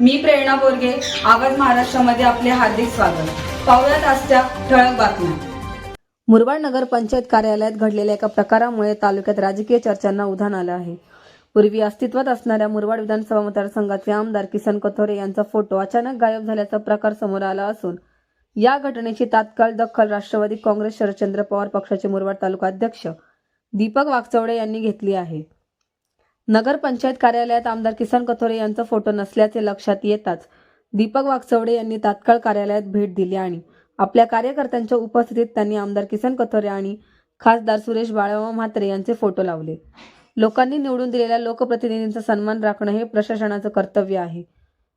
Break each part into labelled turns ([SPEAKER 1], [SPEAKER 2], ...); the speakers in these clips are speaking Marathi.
[SPEAKER 1] मी प्रेरणा बोरगे आवाज महाराष्ट्रामध्ये आपले हार्दिक स्वागत. पाहुयात आजच्या ठळक बातम्या.
[SPEAKER 2] मुरबाड नगर पंचायत कार्यालयात घडलेल्या एका प्रकारामुळे तालुक्यात राजकीय चर्चांना उधाण आलं आहे. पूर्वी अस्तित्वात असणाऱ्या मुरबाड विधानसभा मतदारसंघाचे आमदार किसन कथोरे यांचा फोटो अचानक गायब झाल्याचा प्रकार समोर आला असून या घटनेची तात्काळ दखल राष्ट्रवादी काँग्रेस शरदचंद्र पवार पक्षाचे मुरबाड तालुका अध्यक्ष दीपक वागचौडे यांनी घेतली आहे. नगरपंचायत कार्यालयात आमदार किसन कथोरे यांचा फोटो नसल्याचे लक्षात येताच दीपक वाघचवडे यांनी तात्काळ कार्यालयात भेट दिली आणि आपल्या कार्यकर्त्यांच्या उपस्थितीत त्यांनी आमदार किसन कथोरे आणि खासदार सुरेश बाळावा म्हात्रे यांचे फोटो लावले. लोकांनी निवडून दिलेल्या लोकप्रतिनिधींचा सन्मान राखणं हे प्रशासनाचं कर्तव्य आहे.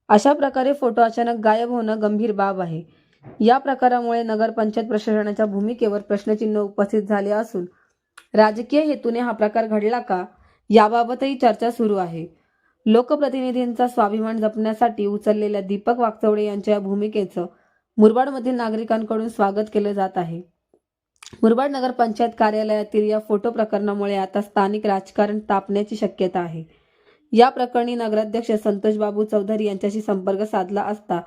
[SPEAKER 2] अशा प्रकारे फोटो अचानक गायब होणं गंभीर बाब आहे. या प्रकारामुळे नगरपंचायत प्रशासनाच्या भूमिकेवर प्रश्नचिन्ह उपस्थित झाले असून राजकीय हेतूने हा प्रकार घडला का याबाबतही चर्चा सुरू आहे. लोकप्रतिनिधींचा स्वाभिमान जपण्यासाठी उचललेल्या दीपक वागचौडे यांच्या या भूमिकेचं मुरबाडमधील नागरिकांकडून स्वागत केलं जात आहे. मुरबाड नगर पंचायत कार्यालयातील या फोटो प्रकरणामुळे आता स्थानिक राजकारण तापण्याची शक्यता आहे. या प्रकरणी नगराध्यक्ष संतोष बाबू चौधरी यांच्याशी संपर्क साधला असता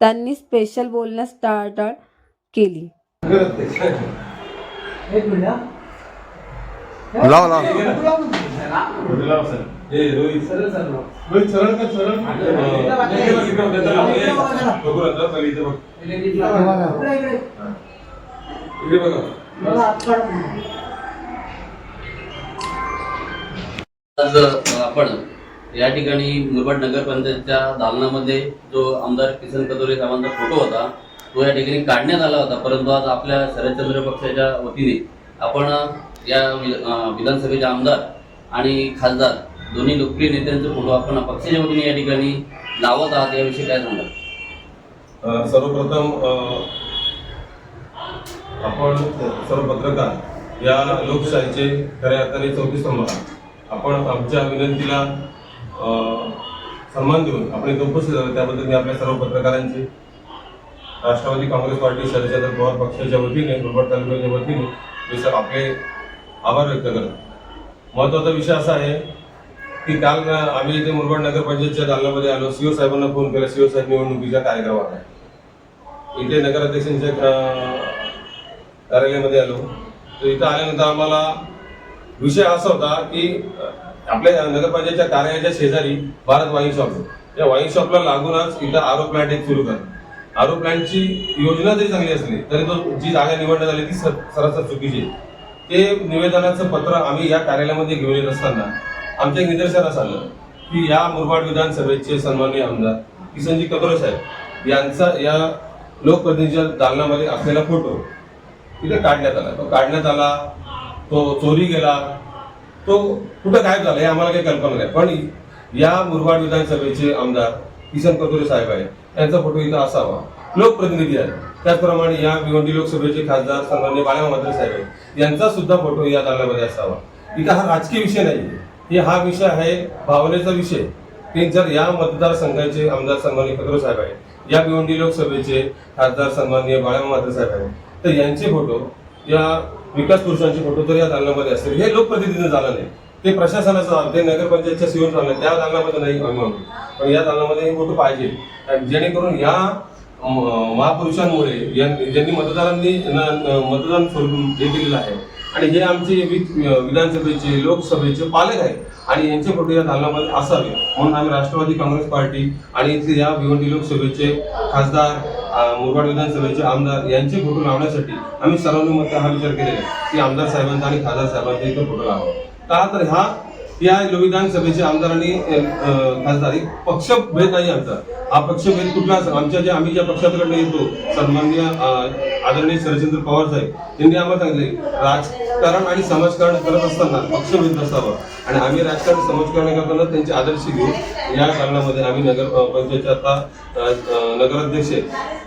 [SPEAKER 2] त्यांनी स्पेशल बोलण्यास टाळाटाळ केली.
[SPEAKER 3] लावा लावा.
[SPEAKER 4] ए, रोहित. सरळ सरळ रोहित सरळ कर सरळ बघू आता पहिले इथे बघ. इकडे बघा.
[SPEAKER 5] आज आपण या ठिकाणी मुरबाड नगरपंचायतच्या दालनामध्ये जो आमदार किसन कदोरे साहेबांचा फोटो होता तो या ठिकाणी काढण्यात आला होता. परंतु आज आपल्या शरदचंद्र पक्षाच्या वतीने आपण या विधानसभेचे आमदार आणि खासदार दोन्ही लोकप्रिय नेत्यांचे फोटो आपण पक्षाच्या वतीने या ठिकाणी लावत आहात याविषयी काय सांगाल?
[SPEAKER 4] सर्वप्रथम आपण सर्व पत्रकार या लोकशाहीचे खऱ्या अर्थाने चौथी स्तंभ आपण आमच्या विनंतीला सन्मान देऊन आपण इथे उपस्थित झालो त्याबद्दल मी आपल्या सर्व पत्रकारांचे राष्ट्रवादी काँग्रेस पार्टी शरदचंद्र पवार पक्षाच्या वतीने मुरबाड तालुक्याच्या वतीने मी सर आपले आभार व्यक्त करतो. महत्त्वाचा विषय असा आहे की काल आम्ही इथे मुरबाड नगरपंचायतच्या दालनामध्ये आलो. सीओ साहेबांना फोन केला. सीओ साहेब निवडणुकीच्या कार्यक्रमात आहे. इथे नगराध्यक्षांच्या कार्यालयामध्ये आलो. तर इथं आल्यानंतर आम्हाला विषय असा होता की आपल्या नगरपंचायतच्या कार्यालयाच्या शेजारी भारत वाईन शॉप त्या वाईन शॉपला लागूनच इथं आरो प्लांट एक सुरू करा आरो प्लांटची योजना जरी चांगली असली तरी तो जी जागा निवडण्यात आली ती सर- सरासर चुकीची आहे. ते निवेदनाचं पत्र आम्ही या कार्यालयामध्ये घेऊन येत असताना आमच्या एक निदर्शनास आलं की या मुरबाड विधानसभेचे सन्माननीय आमदार किसनजी कतोरे साहेब यांचा या लोकप्रतिनिधीच्या दालनामध्ये असलेला फोटो तिथे काढण्यात आला. तो काढण्यात आला तो चोरी गेला तो कुठं गायब झाला हे आम्हाला काही कल्पना नाही. पण या मुरबाड विधानसभेचे आमदार किसन कतोरे साहेब आहेत त्यांचा फोटो इथं असावा. लोकप्रतिनिधी आहेत. त्याचप्रमाणे या भिवंडी लोकसभेचे खासदार सन्मान्य बाळा मात्र साहेब आहेत. यांचा सुद्धा फोटो या दालनामध्ये असावा. इथं हा राजकीय विषय नाही हे हा विषय आहे भावनेचा विषय. की जर या मतदारसंघाचे आमदार सन्मान्य पत्र साहेब आहेत या भिवंडी लोकसभेचे खासदार सन्मान्य बाळा मात्र साहेब आहेत तर यांचे फोटो या विकास पुरुषांचे फोटो तर या दालनामध्ये असतील हे लोकप्रतिनिधी झालं नाही. ते प्रशासनाचं ते नगरपंचायतच्या सीओ चाललं त्या दालनामध्ये नाही पण या दालनामध्ये हे फोटो पाहिजे. जेणेकरून या महापुरुषांमुळे ज्यांनी मतदारांनी मतदान स्वरूप हे केलेलं आहे. आणि हे आमचे विधानसभेचे लोकसभेचे पालक आहेत. आणि यांचे फोटो या दालनामध्ये असावे. म्हणून आम्ही राष्ट्रवादी काँग्रेस पार्टी आणि इथे या भिवंडी लोकसभेचे खासदार मुरबाड विधानसभेचे आमदार यांचे फोटो लावण्यासाठी आम्ही सर्वानुमते हा विचार केलेला आहे. की आमदार साहेबांचा आणि खासदार साहेबांचा इथं फोटो लावा. का तर हा या विधानसभेचे आमदार आणि खासदार एक पक्षभेद नाही आमचा. हा पक्षभेद कुठला? असेल आमच्या जे आम्ही ज्या पक्षाकडनं येतो सन्माननीय आदरणीय शरदचंद्र पवार साहेब त्यांनी आम्हाला सांगितले राजकारण आणि समाजकारण करत असताना पक्षभेद नसावा. आणि आम्ही राजकारण समाजकारण करताना त्यांचे आदर्श घेऊन या कारणामध्ये आम्ही नगर पंचायतचे आता नगराध्यक्ष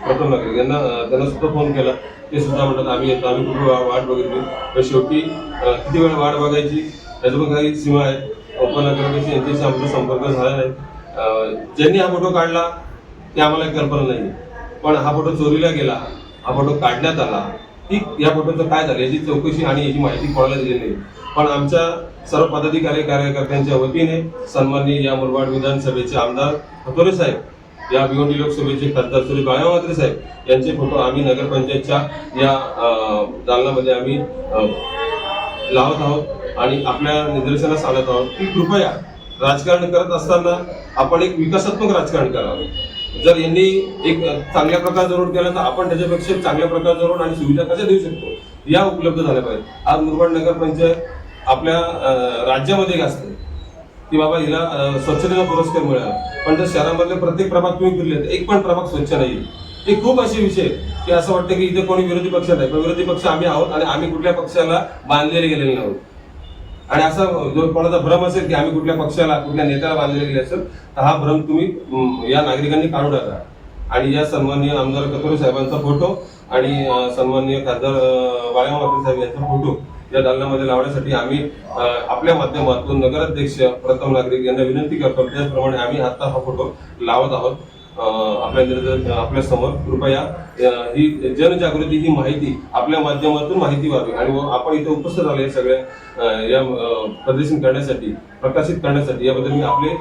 [SPEAKER 4] प्रथम नागरिक यांना त्यांना सुद्धा फोन केला. ते सुद्धा म्हणतात आम्ही येतो आम्ही कुठे वा- वाट बघितली. तर शेवटी किती वेळ वाट बघायची? त्याच्या पण काही सीमा आहेत उपनगराध्यक्ष यांच्याशी आमचा संपर्क झाला नाही ज्यांनी हा फोटो काढला ते आम्हाला कल्पना नाही. पण हा फोटो चोरीला गेला हा फोटो काढण्यात आला की या फोटोचं काय झालं याची चौकशी आणि याची माहिती कोणाला दिली नाही. पण आमच्या सर्व पदाधिकारी कार्यकर्त्यांच्या वतीने सन्माननीय या मुरबाड विधानसभेचे आमदार हतोरे साहेब या भिवंडी लोकसभेचे खासदार श्री बाळामात्रे साहेब यांचे फोटो आम्ही नगरपंचायतच्या या दालनामध्ये आम्ही लावत आहोत. आणि आपल्या निदर्शनास आणत आहोत की कृपया राजकारण करत असताना आपण एक विकासात्मक राजकारण करावं. जर यांनी एक चांगल्या प्रकारचा रोड केला तर आपण त्याच्यापेक्षा चांगल्या प्रकारचा रोड आणि सुविधा कशा देऊ शकतो? या उपलब्ध झाल्या पाहिजे आज मुरबाड नगर पंचायत आपल्या राज्यामध्ये एक असते. की बाबा हिला स्वच्छतेचा पुरस्कार मिळाला. पण जर शहरामधले प्रत्येक प्रभाग तुम्ही फिरले तर एक पण प्रभाग स्वच्छ नाही हे खूप असे विषय की असं वाटतं की इथे कोणी विरोधी पक्ष नाही. पण विरोधी पक्ष आम्ही आहोत आणि आम्ही कुठल्या पक्षाला बांधलेले गेलेले नाहोत आणि असा जो कोणाचा भ्रम असेल की आम्ही कुठल्या पक्षाला कुठल्या नेत्याला बांधलेले गेले असेल तर हा भ्रम तुम्ही या नागरिकांनी काढू टाका. आणि या सन्माननीय आमदार कतोरे साहेबांचा फोटो आणि सन्माननीय खासदार अं, साहेब यांचा फोटो या दालनामध्ये लावण्यासाठी आम्ही आपल्या माध्यमातून नगराध्यक्ष प्रथम नागरिक यांना विनंती करतो. त्याचप्रमाणे आम्ही आता हा फोटो लावत आहोत. आपल्या आपल्यासमोर. कृपया ही जनजागृती ही माहिती आपल्या माध्यमातून माहिती व्हावी. आणि व आपण इथे उपस्थित आले सगळ्या या प्रदर्शन करण्यासाठी प्रकाशित करण्यासाठी याबद्दल मी आपले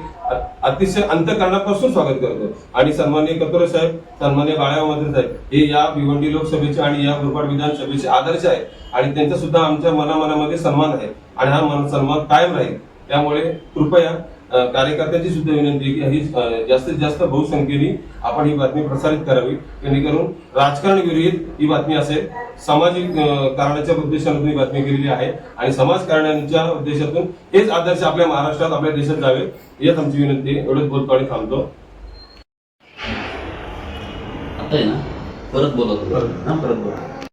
[SPEAKER 4] अतिशय अंतकरणापासून स्वागत करतो. आणि सन्मान्य कतोरे साहेब सन्मान्य बाळा मंत्री साहेब हे या भिवंडी लोकसभेचे आणि या मुरबाड विधानसभेचे आदर्श आहे आणि त्यांचा सुद्धा आमच्या मनामनामध्ये सन्मान आहे. आणि हा मन सन्मान कायम राहील. त्यामुळे कृपया कार्यकर्त्यांची सुद्धा विनंती आहे की ही जास्तीत जास्त बहुसंख्येने आपण ही बातमी प्रसारित करावी जेणेकरून राजकारण विरहित ही बातमी असेल सामाजिक कारणाच्या उद्देशाने ही बातमी केलेली आहे आणि समाज कारणांच्या उद्देशातून हेच आदर्श आपल्या महाराष्ट्रात आपल्या देशात जावे हेच आमची विनंती. एवढंच बोलतो आणि थांबतो
[SPEAKER 5] आता आहे ना परत बोला तुम्ही.
[SPEAKER 4] परत.
[SPEAKER 5] हा परत बोला